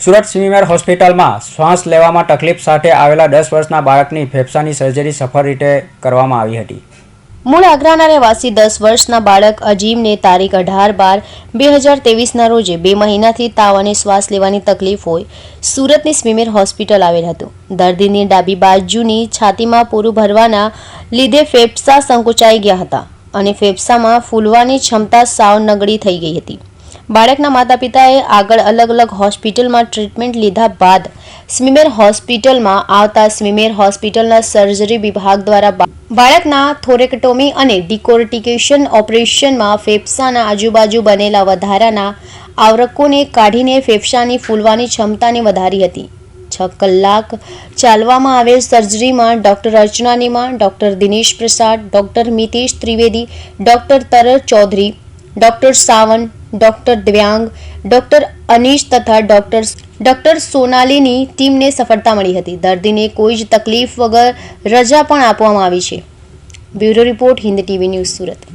સુરત સિવિમેર હોસ્પિટલમાં શ્વાસ લેવામાં તકલીફ સાથે આવેલા દસ વર્ષના બાળકની ફેફસાની સર્જરી સફળ રીતે કરવામાં આવી હતી. મૂળ આગ્રાના રહેવાસી દસ વર્ષના બાળક અજીમને તારીખ અઢાર બાર બે હજાર તેવીસના રોજે બે મહિનાથી તાવ અને શ્વાસ લેવાની તકલીફ હોય, સુરતની સ્મીમેર હોસ્પિટલ આવેલ હતું. દર્દીની ડાબી બાજુની છાતીમાં પૂરું ભરવાના લીધે ફેફસા સંકોચાઈ ગયા હતા અને ફેફસામાં ફૂલવાની ક્ષમતા સાવ નગડી થઈ ગઈ હતી. બાળકના માતા પિતાએ આગળ અલગ અલગ હોસ્પિટલમાં ટ્રીટમેન્ટ લીધા બાદ સ્મીમેર હોસ્પિટલમાં આવતા સ્મીમેર હોસ્પિટલના સર્જરી વિભાગ દ્વારા બાળકના થોરેક્ટોમી અને ડિકોર્ટિકેશન ઓપરેશનમાં ફેફસાના આજુબાજુ બનેલા વધારાના આવરકોને કાઢીને ફેફસાની ફૂલવાની ક્ષમતાને વધારી હતી. છ કલાક ચાલવામાં આવેલ સર્જરીમાં doctor Archana Nima doctor Dinesh Prasad, doctor Mitesh Trivedi, doctor તરર Chaudhary, doctor Sawant doctor Divyang, doctor Anish તથા ડોક્ટર ડોક્ટર સોનાલીની ટીમને સફળતા મળી હતી. દર્દીને કોઈ જ તકલીફ વગર રજા પણ આપવામાં આવી છે. Bureau report Hind TV news Surat.